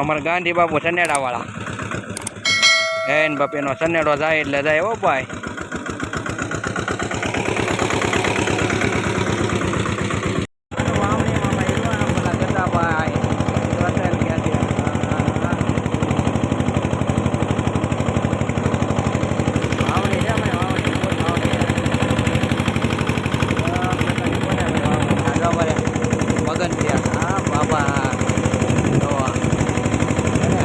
અમારા ગાંધી બાપુ સનેડા વાળા એન બાપીનો સનેડો જાય એટલે જાય ઓ ભાઈ વાવણીમાં ભાઈ એવા પેલા ગદાભાઈ વતન ક્યાંથી આ. વાવણી છે ભાઈ વાવણી ફૂલ વાવણી છે. આ પ્રકારની કોને ભાઈ વાવણી? આ જો ભાઈ મગન થયા હા બાબા જોવા હે?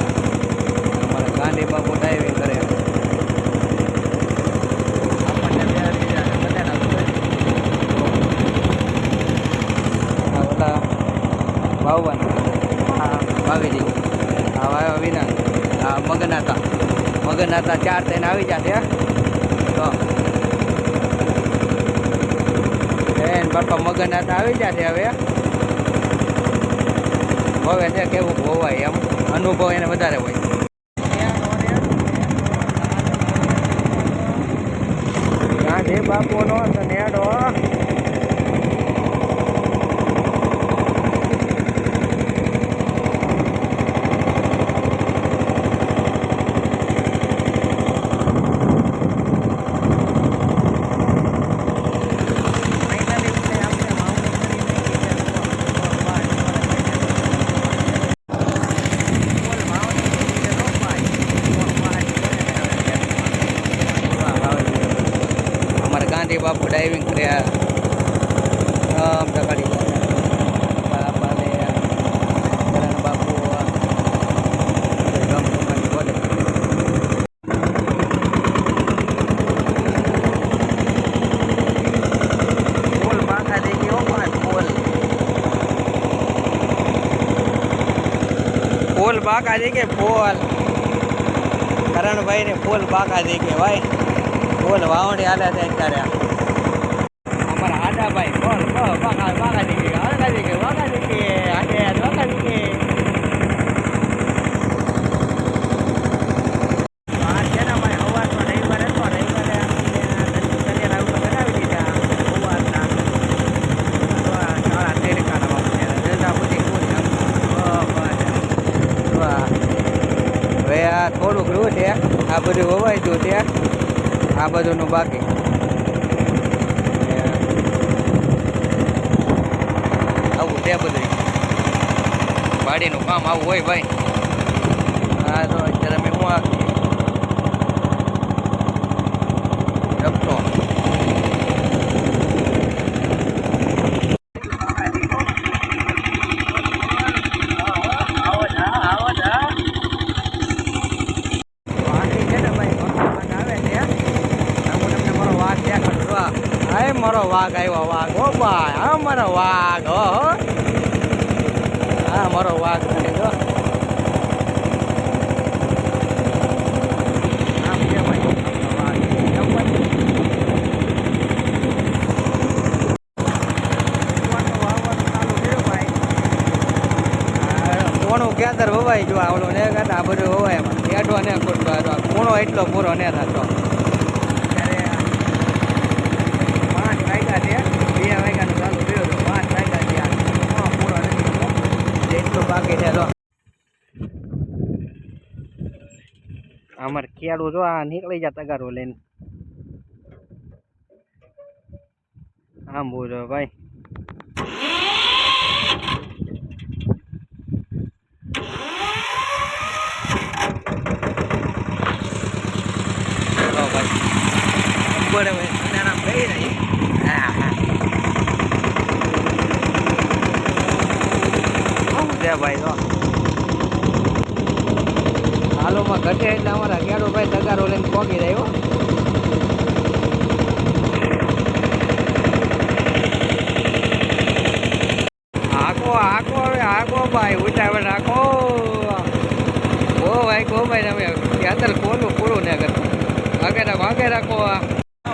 અમારા ગાંધી બાપુ ડ્રાઇવિંગ કરે આપણને બે બીજા બધાના આ ઓલા બાવન હા દઈએ હા વાયો વિના હા મગન હતા મગન હતા ચાર થઈને આવી જશે તો. એન બાપા મગન હતા આવી જશે હવે હવે છે, કેવું હોવાય એમ. અનુભવ એને વધારે હોય. બાપુનો અમારા ગાંધી બાપુ ડાઇવિંગ કર્યા આમ ટકાડી બાપા ને કરણ બાપુ ગમ ગમવાની બોલે ફૂલ પાંખા દેખી હો પાંચ ફૂલ ફૂલ બાકા દેખે ફૂલ કરણભાઈ ને ફૂલ બાકા દેખે ભાઈ ફૂલ વાવણી હાલે છે અત્યારે. અમારા આડાભાઈ આ શાળા તેડકાના બાપુ રજા બધી પૂરી આમ. બહુ બસ. તો આ થોડુંક રૂ છે. આ બધું હોવાય ગયું છે. આ બાજુનું બાકી. આવું છે બધું. વાડીનું કામ આવું હોય ભાઈ. હા, તો અત્યારે અમે હું આપીએ રમતો વાંકી છે ને ભાઈ મોટો વાઘ આવે છે હું તમને મારો વાઘ જો આ. હાય, મારો વાઘ આવ્યો, વાઘ. હો ભાઈ, હા, મારો વાઘ, હો હો. મારો વાઘ કર્યું કોણું કેતર વવાઈ જો આવડો ને આ બધું વવાય. એમાં એડો ને ખોટો કોણો એટલો પૂરો ને થતો ત્યારે પાંચ વાગ્યા છે બે વાગ્યાનું ચાલુ થયું હતું પાંચ વાગ્યા છે આ કોણો પૂરો નથી થતો બાકી છે તો અમારે ખેડૂત જો આ નીકળી જતા ગારો લઈને. આમ બોલો ભાઈ. બરાબર ભાઈ. બરાબર અને આમ રહી? હા હા. છે ભાઈ તો હાલોમાં ઘટે એટલે અમારા ખેડો ભાઈ તગારો લઈને પોગી રહ્યો હાકો હાકો હવે, હાકો ભાઈ, ઉતાવળ રાખો. ઓ ભાઈ, કો ભાઈ, તમે યાત્રા ખોલું પૂરું ને કરતું આગળ રાખો રાખો આ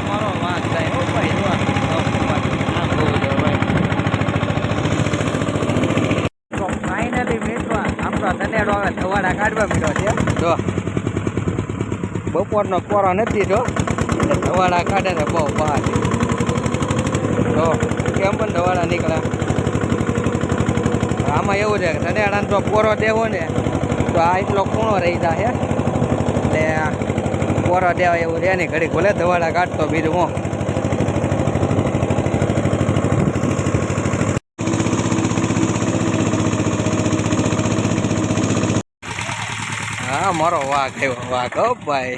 મારો વાંક થાય ઓ ભાઈ જો આ. આ બહુ છે ભાઈ. તો ફાઇનલી મિત્રો આપણો ધનેડો હવે ધવાડા કાઢવા મળ્યો છે જો બપોરનો કોરો નથી જો. ધવાડા કાઢે ને બહુ બહાર. તો કેમ પણ ધવાડા નીકળે. આમાં એવું છે કે ધનેડાને જો પોરો દેવો ને, તો આ એટલો ખૂણો રહી જાય એટલે કોરો દેવા એવું રહે નહીં ઘડી ભલે ધવાડા કાઢતો બીજું હું. હા મારો વાઘ આવ્યો વાઘ હો ભાઈ.